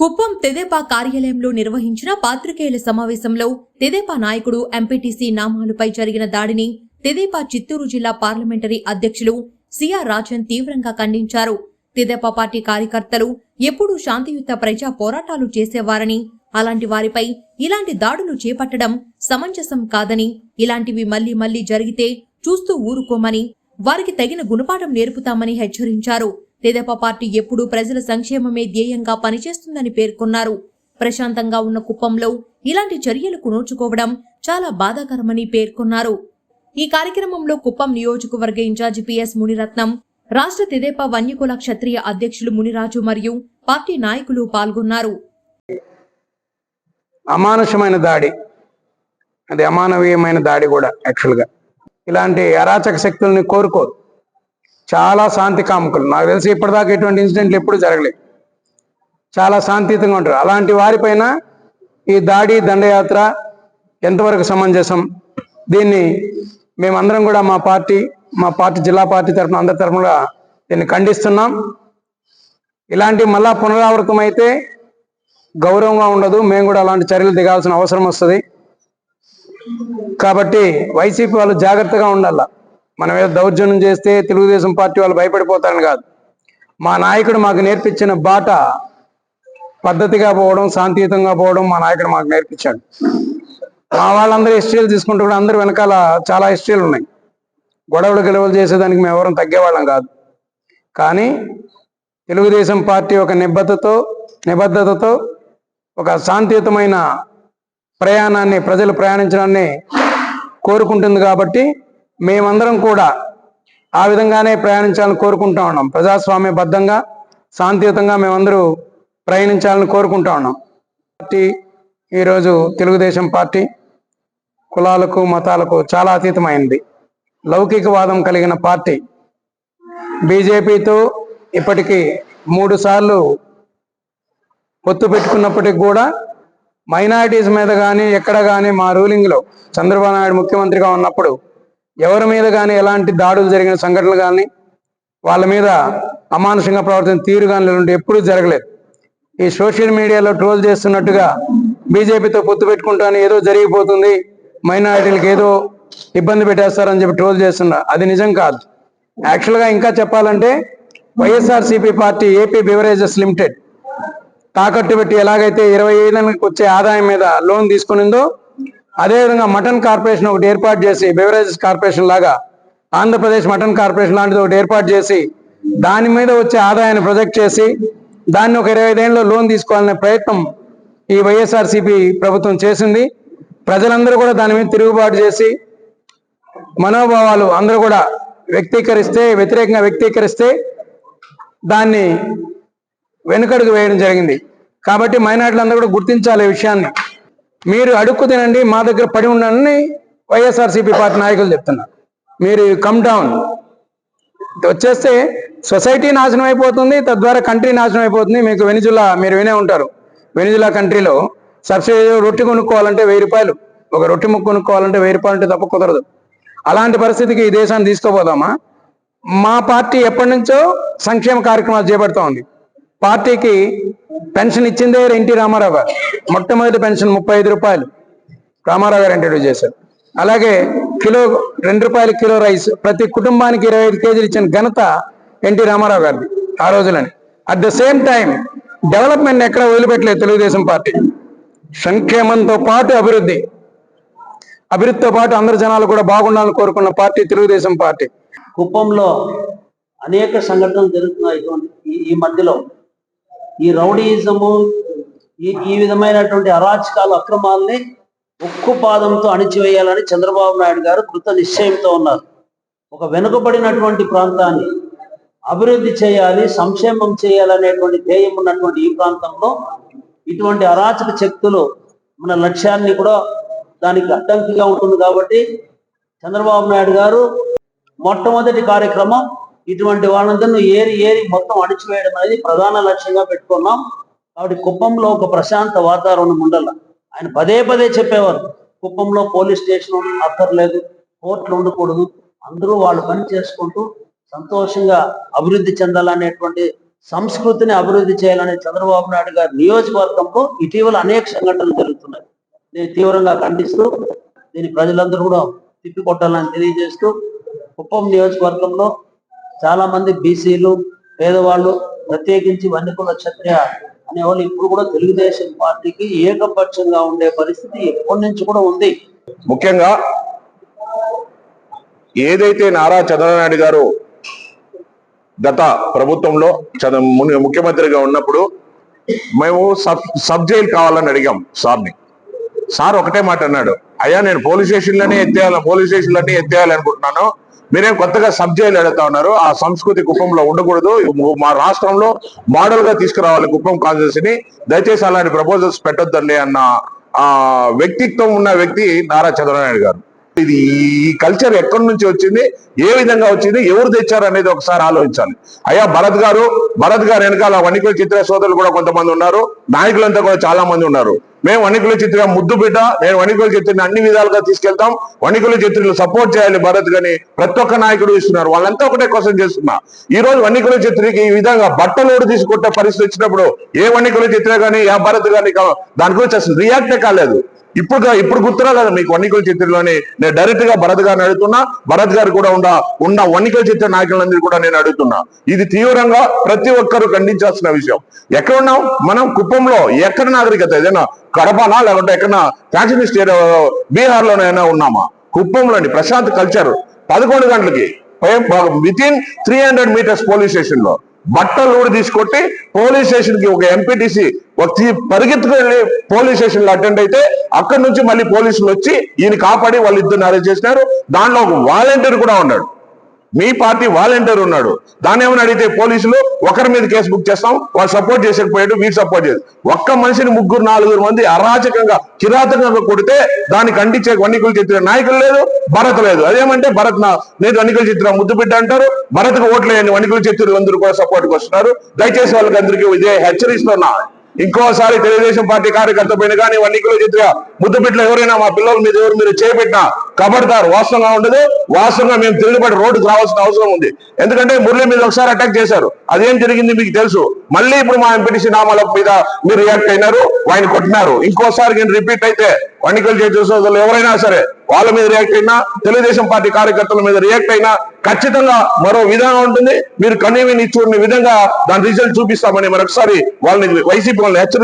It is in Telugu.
కుప్పం తెదేపా కార్యాలయంలో నిర్వహించిన పాత్రికేయుల సమావేశంలో తెదేపా నాయకుడు ఎంపీటీసీ నామాలపై జరిగిన దాడిని తెదేపా చిత్తూరు జిల్లా పార్లమెంటరీ అధ్యక్షులు సిఆర్ రాజన్ తీవ్రంగా ఖండించారు. తెదేపా పార్టీ కార్యకర్తలు ఎప్పుడూ శాంతియుత ప్రజా పోరాటాలు చేసేవారని అలాంటి వారిపై ఇలాంటి దాడులు చేపట్టడం సమంజసం కాదని ఇలాంటివి మళ్ళీ మళ్ళీ జరిగితే చూస్తూ ఊరుకోమని వారికి తగిన గుణపాఠం నేర్పుతామని హెచ్చరించారు. తెదేపా పార్టీ ఎప్పుడూ ప్రజల సంక్షేమమే ధ్యేయంగా పనిచేస్తుందని పేర్కొన్నారు. ప్రశాంతంగా ఉన్న కుప్పంలో ఇలాంటి చర్యలకు నోచుకోవడం చాలా బాధాకరమని పేర్కొన్నారు. ఈ కార్యక్రమంలో కుప్పం నియోజకవర్గ ఇన్ఛార్జి పిఎస్ మునిరత్నం రాష్ట్ర తెదేపా వన్యకుల క్షత్రియ అధ్యక్షులు మునిరాజు మరియు పార్టీ నాయకులు పాల్గొన్నారు. అమానుషమైన దాడి. అది అమానవీయమైన దాడి కూడా యాక్చువల్గా ఇలాంటి అరాచక శక్తుల్ని కోరుకోరు. చాలా శాంతి కాముకులు. నాకు తెలిసి ఇప్పటిదాకా ఎటువంటి ఇన్సిడెంట్లు ఎప్పుడు జరగలేదు. చాలా శాంతియుతంగా ఉంటారు. అలాంటి వారిపైన ఈ దాడి దండయాత్ర ఎంతవరకు సమంజసం? దీన్ని మేమందరం కూడా మా పార్టీ మా పార్టీ జిల్లా పార్టీ తరఫున అందరి తరఫున దీన్ని ఖండిస్తున్నాం. ఇలాంటి మళ్ళా పునరావృతం అయితే గౌరవంగా ఉండదు. మేము కూడా అలాంటి చర్యలు దిగాల్సిన అవసరం వస్తుంది. కాబట్టి వైసీపీ వాళ్ళు జాగ్రత్తగా ఉండాలా? మన మీద దౌర్జన్యం చేస్తే తెలుగుదేశం పార్టీ వాళ్ళు భయపడిపోతారని కాదు. మా నాయకుడు మాకు నేర్పించిన బాట పద్ధతిగా పోవడం శాంతియుతంగా పోవడం మా నాయకుడు మాకు నేర్పించాడు. మా వాళ్ళందరూ హిస్టరీలు తీసుకుంటూ కూడా అందరు వెనకాల చాలా హిస్టరీలు ఉన్నాయి. గొడవలు గెలవలు చేసేదానికి మేము ఎవరం తగ్గేవాళ్ళం కాదు. కానీ తెలుగుదేశం పార్టీ ఒక నిబద్ధతతో నిబద్ధతతో ఒక శాంతియుతమైన ప్రయాణాన్ని ప్రజలు ప్రయాణించడాన్ని కోరుకుంటుంది కాబట్టి మేమందరం కూడా ఆ విధంగానే ప్రయాణించాలని కోరుకుంటా ఉన్నాం. ప్రజాస్వామ్యబద్ధంగా శాంతియుతంగా మేమందరూ ప్రయాణించాలని కోరుకుంటా ఉన్నాం. పార్టీ ఈరోజు తెలుగుదేశం పార్టీ కులాలకు మతాలకు చాలా అతీతమైంది. లౌకికవాదం కలిగిన పార్టీ. బీజేపీతో ఇప్పటికీ మూడు సార్లు పొత్తు పెట్టుకున్నప్పటికి కూడా మైనారిటీస్ మీద కానీ ఎక్కడ కానీ మా రూలింగ్లో చంద్రబాబు నాయుడు ముఖ్యమంత్రిగా ఉన్నప్పుడు ఎవరి మీద కానీ ఎలాంటి దాడులు జరిగిన సంఘటనలు కానీ వాళ్ళ మీద అమానుషంగా ప్రవర్తన తీరు కానీ ఇలాంటి ఎప్పుడూ జరగలేదు. ఈ సోషల్ మీడియాలో ట్రోల్ చేస్తున్నట్టుగా బీజేపీతో పొత్తు పెట్టుకుంటాను ఏదో జరిగిపోతుంది మైనారిటీలకు ఏదో ఇబ్బంది పెట్టేస్తారని చెప్పి ట్రోల్ చేస్తున్నారు అది నిజం కాదు. యాక్చువల్గా ఇంకా చెప్పాలంటే YSRCP party AP beverages limited తాకట్టు పెట్టి ఎలాగైతే ఇరవై ఐదుకి వచ్చే ఆదాయం మీద లోన్ తీసుకునిందో అదేవిధంగా మటన్ కార్పొరేషన్ ఒకటి ఏర్పాటు చేసి బెవరేజెస్ కార్పొరేషన్ లాగా ఆంధ్రప్రదేశ్ మటన్ కార్పొరేషన్ లాంటిది ఒకటి ఏర్పాటు చేసి దాని మీద వచ్చే ఆదాయాన్ని ప్రొజెక్ట్ చేసి దాన్ని ఒక ఇరవై ఐదేళ్ళలో లోన్ తీసుకోవాలనే ప్రయత్నం ఈ వైఎస్ఆర్సీపీ ప్రభుత్వం చేసింది. ప్రజలందరూ కూడా దాని మీద తిరుగుబాటు చేసి మనోభావాలు అందరూ కూడా వ్యక్తీకరిస్తే వ్యతిరేకంగా వ్యక్తీకరిస్తే దాన్ని వెనుకడుగు వేయడం జరిగింది. కాబట్టి మైనార్టీలు అందరూ కూడా గుర్తించాలి ఈ విషయాన్ని. మీరు అడుక్కు తినండి మా దగ్గర పడి ఉండాలని వైఎస్ఆర్సీపీ పార్టీ నాయకులు చెప్తున్నారు. మీరు కమ్ డౌన్ వచ్చేస్తే సొసైటీ నాశనం అయిపోతుంది తద్వారా కంట్రీ నాశనం అయిపోతుంది. మీకు వెనిజులా మీరు వినే ఉంటారు. వెనిజులా కంట్రీలో సబ్సిడీ రొట్టె కొనుక్కోవాలంటే వెయ్యి రూపాయలు. ఒక రొట్టె ముక్క కొనుక్కోవాలంటే వెయ్యి రూపాయలు అంటే తప్ప కుదరదు. అలాంటి పరిస్థితికి ఈ దేశాన్ని తీసుకుపోదామా? మా పార్టీ ఎప్పటి నుంచో సంక్షేమ కార్యక్రమాలు చేపడుతూ ఉంది. పార్టీకి పెన్షన్ ఇచ్చిందే ఎన్టీ రామారావు గారు. మొట్టమొదటి పెన్షన్ ముప్పై ఐదు రూపాయలు రామారావు గారు ఇంట్రడ్యూస్ చేశారు. అలాగే కిలో రెండు రూపాయల కిలో రైస్ ప్రతి కుటుంబానికి ఇరవై ఐదు కేజీలు ఇచ్చిన ఘనత ఎన్టీ రామారావు గారిది ఆ రోజులని. At the same time development ఎక్కడ వదిలిపెట్టలేదు తెలుగుదేశం పార్టీ. సంక్షేమంతో పాటు అభివృద్ధి. అభివృద్ధితో పాటు అందరు జనాలు కూడా బాగుండాలని కోరుకున్న పార్టీ తెలుగుదేశం పార్టీ. కుప్పంలో అనేక సంఘటనలు జరుగుతున్నాయి ఈ మధ్యలో. ఈ రౌడీజము ఈ ఈ విధమైనటువంటి అరాచకాలు అక్రమాల్ని ఉక్కు పాదంతో అణిచివేయాలని చంద్రబాబు నాయుడు గారు కృత నిశ్చయంతో ఉన్నారు. ఒక వెనుకబడినటువంటి ప్రాంతాన్ని అభివృద్ధి చేయాలి సంక్షేమం చేయాలనేటువంటి ధ్యేయం ఉన్నటువంటి ఈ ప్రాంతంలో ఇటువంటి అరాచక శక్తులు మన లక్ష్యాన్ని కూడా దానికి అడ్డంకిగా ఉంటుంది కాబట్టి చంద్రబాబు నాయుడు గారు మొట్టమొదటి కార్యక్రమం ఇటువంటి వాళ్ళందరినీ ఏరి ఏరి మొత్తం అణిచివేయడం అనేది ప్రధాన లక్ష్యంగా పెట్టుకున్నాం. కాబట్టి కుప్పంలో ఒక ప్రశాంత వాతావరణం ఉండాల. ఆయన పదే పదే చెప్పేవారు కుప్పంలో పోలీస్ స్టేషన్ అక్కర్లేదు కోర్టులు ఉండకూడదు. అందరూ వాళ్ళు పని చేసుకుంటూ సంతోషంగా అభివృద్ధి చెందాలనేటువంటి సంస్కృతిని అభివృద్ధి చేయాలనే చంద్రబాబు నాయుడు గారి నియోజకవర్గంలో ఇటీవల అనేక సంఘటనలు జరుగుతున్నాయి. నేను తీవ్రంగా ఖండిస్తూ దీన్ని ప్రజలందరూ కూడా తిప్పికొట్టాలని తెలియజేస్తూ కుప్పం నియోజకవర్గంలో చాలా మంది బీసీలు పేదవాళ్ళు ప్రత్యేకించి వన్యకుల క్షత్రియ అనేవాళ్ళు ఇప్పుడు కూడా తెలుగుదేశం పార్టీకి ఏకపక్షంగా ఉండే పరిస్థితి ఎప్పటి నుంచి కూడా ఉంది. ముఖ్యంగా ఏదైతే నారా చంద్రనాయుడు గారు గత ప్రభుత్వంలో ము- ముఖ్యమంత్రిగా ఉన్నప్పుడు మేము సబ్ సబ్ జైలు కావాలని అడిగాం సార్ని. సార్ ఒకటే మాట అన్నాడు అయ్యా నేను పోలీస్ స్టేషన్లనే ఎత్తేయాలి పోలీస్ స్టేషన్లన్నీ ఎత్తేయాలి అనుకుంటున్నాను. మీరేం కొత్తగా సబ్ జైలు అడుగుతా ఉన్నారు ఆ సంస్కృతి కుప్పంలో ఉండకూడదు. మా రాష్ట్రంలో మోడల్గా తీసుకురావాలి కుప్పం కాన్స్టిట్యూన్సీని దయచేసి అలాంటి ప్రపోజల్స్ పెట్టొద్దండి అన్న ఆ వ్యక్తిత్వం ఉన్న వ్యక్తి నారా చంద్రనాయుడు గారు. ఇది ఈ కల్చర్ ఎక్కడి నుంచి వచ్చింది? ఏ విధంగా వచ్చింది? ఎవరు తెచ్చారు అనేది ఒకసారి ఆలోచించాలి. అయ్యా భరత్ గారు భరత్ గారు వెనకాల వణికుల చిత్ర సోదరులు కూడా కొంతమంది ఉన్నారు. నాయకులంతా కూడా చాలా మంది ఉన్నారు. మేము వణికుల చిత్ర ముద్దు బిడ్డ నేను వణికుల చిత్రని అన్ని విధాలుగా తీసుకెళ్తాం. వణికుల చిత్రులు సపోర్ట్ చేయాలి భరత్ గాని ప్రతి ఒక్క నాయకుడు ఇస్తున్నారు. వాళ్ళంతా ఒకటే కోసం చేస్తున్నా. ఈ రోజు వణికుల చిత్రకి ఈ విధంగా బట్టలు బట్టలోడు తీసుకుంటే పరిస్థితి వచ్చినప్పుడు ఏ వణికుల చిత్ర గాని ఏ భరత్ గాని దాని గురించి అసలు రియాక్టే కాలేదు. ఇప్పుడు ఇప్పుడు గుర్తురా కదా మీకు వన్నికల చిత్రలోని నేను డైరెక్ట్గా భరత్ గారిని అడుగుతున్నా. భరత్ గారు కూడా ఉన్న ఉన్న వన్నికల చిత్ర నాయకులందరూ కూడా నేను అడుగుతున్నా. ఇది తీవ్రంగా ప్రతి ఒక్కరూ ఖండించాల్సిన విషయం. ఎక్కడ ఉన్నాం? మనం కుప్పంలో ఎక్కడ నాగరికత? ఏదైనా కడపనా? లేకుంటే ఎక్కడన్నా ఫ్యాక్షన్ స్టేట్ బీహార్ లోనైనా ఉన్నామా? కుప్పంలోని ప్రశాంత్ కల్చర్ పదకొండు గంటలకి with in three hundred meters police స్టేషన్లో. బట్టలు ఊడి తీసుకొట్టి పోలీస్ స్టేషన్కి ఒక ఎంపీటీసీ పరిగెత్తుకు వెళ్ళి పోలీస్ స్టేషన్లో అటెండ్ అయితే అక్కడి నుంచి మళ్ళీ పోలీసులు వచ్చి ఈయన కాపాడి వాళ్ళు ఇద్దరు అరెస్ట్ చేసినారు. దాంట్లో ఒక వాలంటీర్ కూడా ఉన్నాడు. మీ పార్టీ వాలంటీర్ ఉన్నాడు. దాన్ని ఏమని అడిగితే పోలీసులు ఒకరి మీద కేసు బుక్ చేస్తాం వాళ్ళు సపోర్ట్ చేసేకపోయాడు వీరు సపోర్ట్ చేయదు ఒక్క మనిషిని ముగ్గురు నాలుగురు మంది అరాచకంగా కిరాతకంగా కొడితే దాన్ని ఖండించే వన్నికులు చిత్ర నాయకులు లేదు భరత్ లేదు. అదేమంటే భరత్ నేను వన్నికుల చిత్ర ముద్దు బిడ్డ అంటారు భరత్కు ఓట్లు వేయండి వన్నికుల చిత్రులు అందరూ కూడా సపోర్ట్కి వస్తున్నారు. దయచేసి వాళ్ళకి అందరికీ ఇదే హెచ్చరిస్తున్నా ఇంకోసారి తెలుగుదేశం పార్టీ కార్యకర్త పైన కానీ వన్నికుల చిత్ర ముద్దు ఎవరైనా మా పిల్లల మీద ఎవరు మీరు చేపెట్టినా కబడతారు. వాస్తవంగా ఉండదు. వాస్తవంగా మేము తిరుగుబడి రోడ్డుకు రావాల్సిన అవసరం ఉంది. ఎందుకంటే మురళి మీద ఒకసారి అటాక్ చేశారు. అదేం జరిగింది మీకు తెలుసు. మళ్ళీ ఇప్పుడు మా ఎంపీటీసీ నామాల మీద మీరు రియాక్ట్ అయినారు. ఆయన కొట్టినారు. ఇంకోసారి నేను రిపీట్ అయితే వన్నికలు చేసే ఎవరైనా సరే వాళ్ళ మీద రియాక్ట్ అయినా తెలుగుదేశం పార్టీ కార్యకర్తల మీద రియాక్ట్ అయినా ఖచ్చితంగా మరో విధానం ఉంటుంది. మీరు కనీవిని చూడని విధంగా దాని రిజల్ట్ చూపిస్తామని మరొకసారి వాళ్ళని వైసీపీ వాళ్ళని హెచ్చరి